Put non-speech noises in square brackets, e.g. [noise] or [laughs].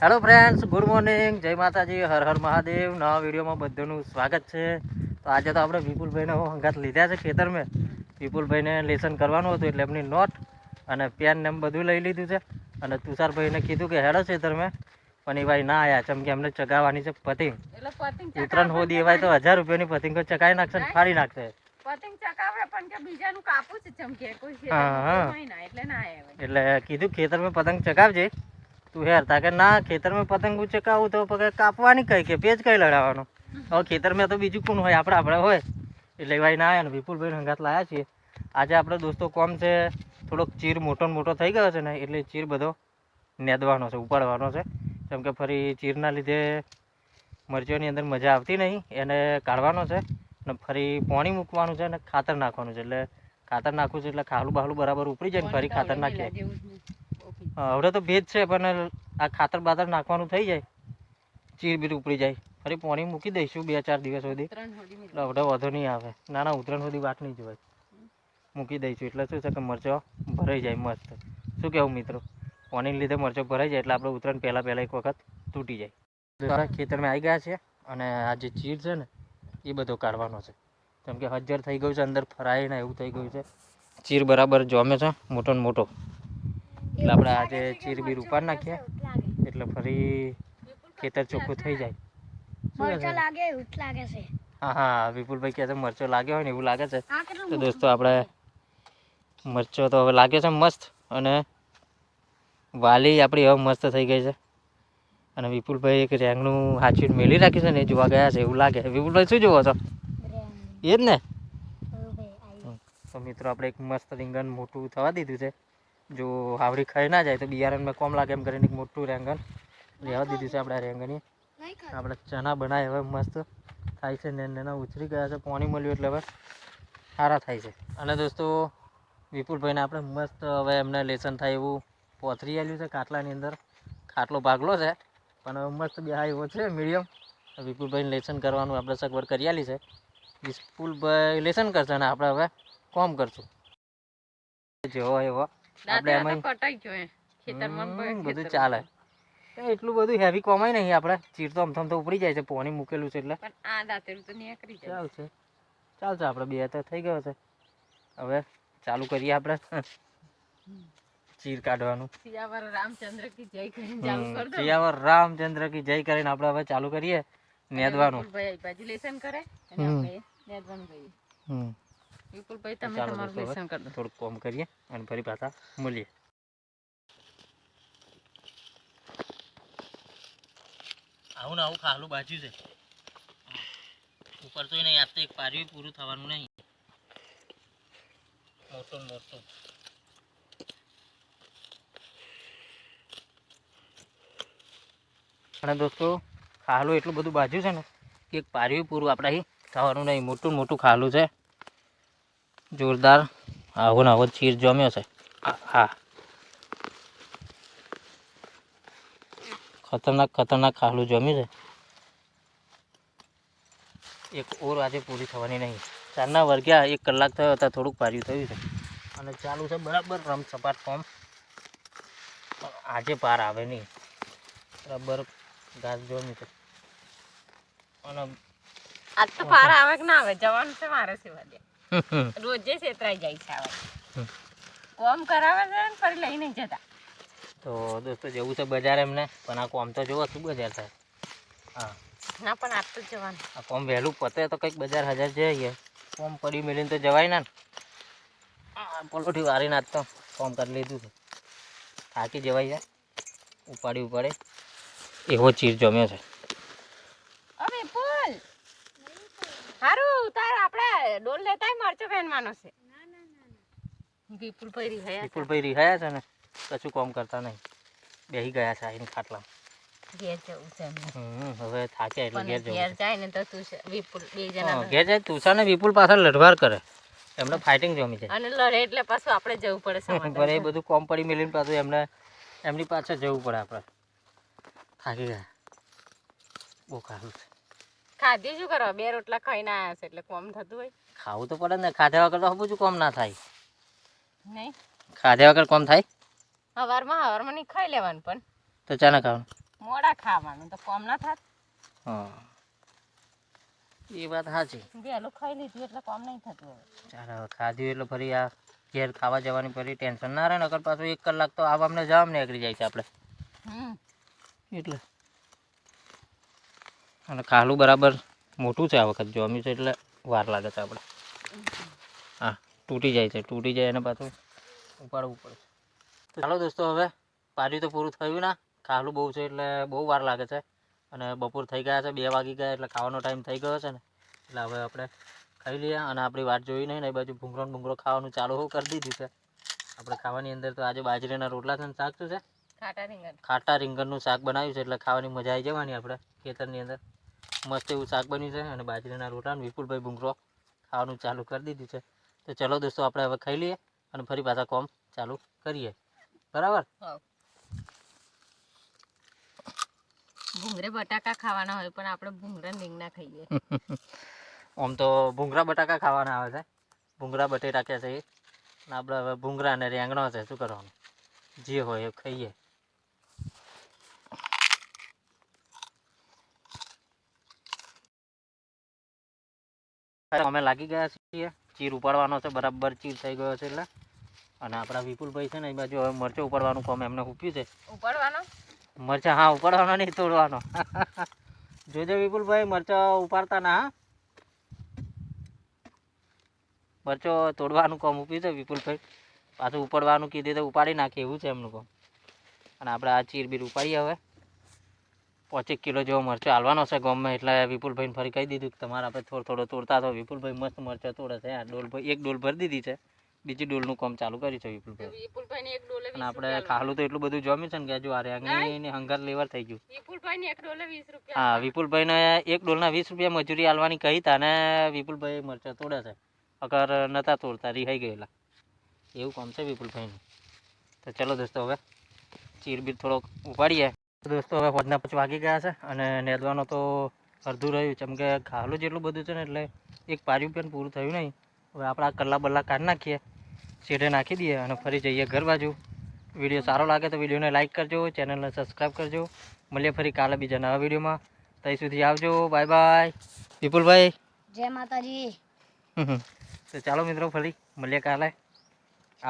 Hello friends good morning જય માતાજી હર હર મહાદેવ. નવા વિડીયોમાં બધાનું સ્વાગત છે. તો આજે તો આપણે વિપુલભાઈને હંગાત લીધા છે ખેતર મેં વિપુલભાઈને લેસન કરવાનું હતું એટલે એમની નોટ અને પેન ને એમ બધું લઈ લીધું છે. અને તુષારભાઈને કીધું કે હેડો ખેતર મેં પણ એ ભાઈ ના આવ્યા ચમ કે એમને ચગાવવાની છે પતિંગ. ઉત્તરાયણ હોદી એવાય તો હજાર રૂપિયાની પતિંગ ચકાવી નાખશે ને ફાડી નાખશે. હા, હા. એટલે કીધું ખેતર મેં પતંગ ચગાવજે. તું હેર તા કે ના ખેતરમાં પતંગ ઉચકાવું તો પગે કાપવાની કઈ કે? પેજ કઈ લડાવવાનો? હવે ખેતરમાં તો બીજું કોણ હોય? આપણે આપણે હોય. એટલે ભાઈ ના આવ્યા ને વિપુલભાઈ હંગાત લાયા છીએ. આજે આપણે દોસ્તો કોમ છે થોડોક ચીર મોટો મોટો થઈ ગયો છે ને એટલે ચીર બધો નેદવાનો છે ઉપાડવાનો છે. કેમ કે ફરી ચીરના લીધે મરચીઓની અંદર મજા આવતી નહીં એને કાઢવાનો છે ને ફરી પાણી મૂકવાનું છે અને ખાતર નાખવાનું છે. એટલે ખાતર નાખવું છે એટલે ખાલું બહાલું બરાબર ઉપડી જાય ને ફરી ખાતર નાખીએ. હવે તો ભેજ છે પણ આ ખાતર બાતર નાખવાનું થઈ જાય. ચીર બીર ઉપડી જાય. ફરી પાણી મૂકી દઈશું બે ચાર દિવસ સુધી. હવે વધુ નહીં આવે. નાના ઉતરણ સુધી વાત નહીં જોવાય. મૂકી દઈશું. એટલે શું છે કે મરચો ભરાઈ જાય મસ્ત. શું કહેવું મિત્રો? પાણીને લીધે મરચો ભરાઈ જાય એટલે આપણે ઉતરાણ પહેલાં પહેલાં એક વખત તૂટી જાય. ખેતરમાં આવી ગયા છે અને આ જે ચીર છે ને એ બધો કાઢવાનો છે. કેમ કે હજર થઈ ગયું છે અંદર ફરાય ને એવું થઈ ગયું છે. ચીર બરાબર જોમે છે મોટો ને મોટો. એટલે આપણે આજે ચીર બીર ઉપાડ નાખ્યા એટલે ફરી ખેતર ચોખ્ખું થઈ જાય. હા હા વિપુલભાઈ કહે છે મરચો લાગ્યો હોય ને એવું લાગે છે. તો દોસ્તો આપણે મરચો તો હવે લાગે છે મસ્ત અને વાલી આપણી હવે મસ્ત થઈ ગઈ છે. અને વિપુલભાઈ એક રેંગનું હાચવીને મેલી રાખી છે ને એ જોવા ગયા છે એવું લાગે. વિપુલભાઈ શું જોવો છો? એ જ ને? તો મિત્રો આપણે એક મસ્ત રીંગણ મોટું થવા દીધું છે. જો હાવડી ખાઈ ના જાય તો બિયારણમાં કોમ લાગે એમ કરીને એક મોટું રેંગણ. લેવા દીધું છે આપણે રેંગણી આપણે ચણા બનાવે હવે મસ્ત થાય છે ને એના ઉછરી ગયા છે, પાણી મળ્યું એટલે હવે સારા થાય છે. અને દોસ્તો, વિપુલભાઈને આપણે મસ્ત હવે એમને લેસન થાય એવું પોથરી આવ્યું છે કાટલાની અંદર. ખાટલો ભાગલો છે, પણ હવે મસ્ત બે એવો છે, મીડિયમ. વિપુલભાઈને લેસન કરવાનું આપણે સગવડ કરી આલી છે. વિપુલભાઈ લેસન કરશે અને આપણે હવે કોમ કરશું. જેવો એવો દાદા તો કટાઈ ગયો ખેતરમાં બધું ચાલે. એટલું બધું હેવી કમાય નહીં આપણે. ચીર તો આમ તો ઉપડી જાય છે પોણી મૂકેલું છે એટલે. પણ આ દાંતેડું તો નીકળી જાય. ચાલશે. ચાલશે આપણે બે તો થઈ ગયો છે. હવે ચાલુ કરીએ આપણે. ચીર કાઢવાનું. સિયાવર રામચંદ્ર કી જય કરીને ચાલુ કર દો. સિયાવર રામચંદ્ર કી જય કરીને આપણે હવે ચાલુ કરીએ. નેદવાનું. ભાઈ લેસન કરે. અને આપણે નેદવાનું ભાઈ હમ. વિપુલભાઈ તમે તમારું હવે કરી દો. થોડુંક કોમ કરીએ અને ફરી પાછા મળીએ. આવું ને આવું ખાલું બાજ્યું છે. ઉપર તો નહીં આજ તો એક પાર્યું પૂરું થવાનું નહીં. મોટો મોટો. અને દોસ્તો ખાલું એટલું બધું બાજ્યું છે ને કે એક પાર્યું પૂરું આપણે અહીં થવાનું નહીં. મોટું મોટું ખાલું છે. જોરદાર આવો ને આવો ચીર જમ્યો છે. હા ખતરનાક ખતરનાક ખાલું જમ્યું છે. એક ઓર આજે પૂરી થવાની નહીં. ચારના વર્ગ્યા એક કલાક થયો હતા, થોડુંક પાર્યું થયું છે. અને ચાલુ છે બરાબર રમ સપાટ ફોર્મ આજે પાર આવે નહીં. બરાબર ઘાસ જમ્યું છે. અને આજ તો પાર આવે કે ના આવે? જવાનું છે મારે સેવા દે. [laughs] રોજે છેતરાઈ જાય છે આવે. કોમ કરાવે છે ને ફરી લઈ નહીં જતા. તો દોસ્તો જવું છે બજાર એમને પણ આ કોમ તો જોવો શું બજાર થાય હા. ના પણ આજ તો જ જવાનું. આ કોમ વહેલું પતે તો કંઈક બજાર હજાર જઈએ કોમ પડી મેલીને તો જવાય ના પલોઠી વારીને આજ તો કોમ કરી લીધું છે. થાકી જવાય છે. ઉપાડી ઉપાડે. એવો ચીર જમ્યો છે હવે પુલ હારું તાર આપણે લેતા મરચો ફેનવાનો છે. વિપુલભાઈ રિહાયા છે ને કશું કોમ કરતા નહીં. બેસી ગયા છે આવીને ખાટલા ઘેર જવું છે હવે થાક્યા એટલે ઘેર જવું ઘેર જાય ને તો વિપુલ બે જણા ઘેર જાય તુષાર ને વિપુલ પાછળ લડવાર કરે. એમને ફાઇટિંગ જમી છે. અને લડે એટલે પાછું આપણે જવું પડે એ બધું કોમ પડી મેલીને પાછું એમને એમની પાછળ જવું પડે આપણે. થાકી ગયા. બહુ ખારું છે. ખાધી શું કરો બે રોટલા ખાઈને આવ્યા છે એટલે કોમ થતું હોય. ખાવું તો પડે ને ખાધા વગર તો બધું કોમ ના થાય. નહીં. ખાધા વગર કોમ થાય? હવારમાં હવારમાં નહીં ખાઈ લેવાનું પણ. તો ચા ના ખાવાનું? મોડા ખાવાનું તો કોમ ના થાત. હા. એ વાત સાચી વહેલું ખાઈ લીધું એટલે કોમ નહીં થતું હવે. ખાધ્યું એટલે ફરી આ ઘેર ખાવા જવાની ફરી ટેન્શન ના રહે ને અગર પાછું એક કલાક તો આવવા અમને જવા નીકળી જાય છે આપણે. હમ. એટલે. અને ખાલું બરાબર મોટું છે આ વખત જોમ્યું છે એટલે વાર લાગે છે આપણે. હા તૂટી જાય છે તૂટી જાય એને પાછું ઉપાડવું પડે ચાલો દોસ્તો હવે પાર્ટી તો પૂરું થયું ના. ખાલું બહુ છે એટલે બહુ વાર લાગે છે. અને બપોર થઈ ગયા છે બે વાગી ગયા એટલે ખાવાનો ટાઈમ થઈ ગયો છે ને. એટલે હવે આપણે ખાઈ લઈએ અને આપણી વાત જોઈ નહીં ને એ બાજુ ભૂંગળો ને ભૂંગળો ખાવાનું ચાલુ કરી દીધું છે. આપણે ખાવાની અંદર તો આજે બાજરીના રોટલા છે ને શાક શું છે? ખાટા રીંગણ. ખાટા રીંગણનું શાક બનાવ્યું છે એટલે ખાવાની મજા આવી જવાની આપણે ખેતરની અંદર. મસ્ત એવું શાક બન્યું છે અને બાજરીના રોટલા અને વિપુલભાઈ ભૂંગરો ખાવાનું ચાલુ કરી દીધું છે. તો ચલો દોસ્તો આપણે હવે ખાઈ લઈએ અને ફરી પાછા કોમ ચાલુ કરીએ. બરાબર? ભૂંગરે બટાકા ખાવાના હોય પણ આપણે ભૂંગરા રીંગણા ખાઈએ. [laughs] આમ તો ભૂંગરા બટાકા ખાવાના આવે છે. ભૂંગળા બટેટા કે છે એ. અને આપણે હવે ભૂંગળા અને રેંગણો છે શું કરવાનું? જે હોય એ ખાઈએ. અમે લાગી ગયા છીએ. ચીર ઉપાડવાનો છે બરાબર ચીર થઈ ગયો છે એટલે. અને આપણા વિપુલભાઈ છે ને એ બાજુ હવે મરચો ઉપાડવાનું કામ એમને ઉપ્યું છે. ઉપાડવાનો? મરચા હા ઉપાડવાનો નહીં તોડવાનો. જોજો વિપુલભાઈ મરચા ઉપાડતા ના મરચો તોડવાનું કામ ઉપ્યું છે વિપુલભાઈ. પાછું ઉપાડવાનું કીધું તો ઉપાડી નાખે એવું છે એમનું કામ. અને આપણે આ ચીર બીર ઉપાડીએ હવે. પાંચેક કિલો જેવો મરચો હાલવાનો છે ગામમાં એટલે વિપુલભાઈને ફરી કહી દીધું કે તમારે આપણે થોડો થોડો તોડતા તો વિપુલભાઈ મસ્ત મરચો તોડે છે. આ ડોલ એક ડોલ ભરી દીધી છે. બીજી ડોલનું કામ ચાલુ કર્યું છે વિપુલભાઈ. વિપુલભાઈ એક ડોલે અને આપણે ખાલું તો એટલું બધું જમ્યું છે ને કે જો આ રેંગણી હંગાર લેવર થઈ ગયું. વિપુલભાઈ એક ડોલે વીસ હા વિપુલભાઈને એક ડોલના વીસ રૂપિયા મજૂરી હાલવાની કહી તા ને વિપુલભાઈ મરચો તોડે છે. અગર નતા તોડતા રિહાઈ ગયેલા. એવું કામ છે વિપુલભાઈનું. તો ચલો દોસ્તો હવે ચીર બીર થોડોક ઉપાડીએ. તો દોસ્તો હવે હોજના પછી વાગી ગયા છે અને નેદવાનો તો અડધું રહ્યું કેમ કે ખાલું જેટલું બધું છે ને એટલે એક પાર્યું પણ પૂરું થયું નહીં. હવે આપણે આ કલ્લા બલ્લા કાઢી નાખીએ સીઢે નાખી દઈએ અને ફરી જઈએ ઘર બાજુ. વીડિયો સારો લાગે તો વિડીયોને લાઇક કરજો ચેનલને સબસ્ક્રાઈબ કરજો. મળીએ ફરી કાલે બીજા નવા વિડીયોમાં. ત્યાં સુધી આવજો. Bye bye. વિપુલભાઈ. જય માતાજી. તો ચાલો મિત્રો ફરી મળીએ કાલે.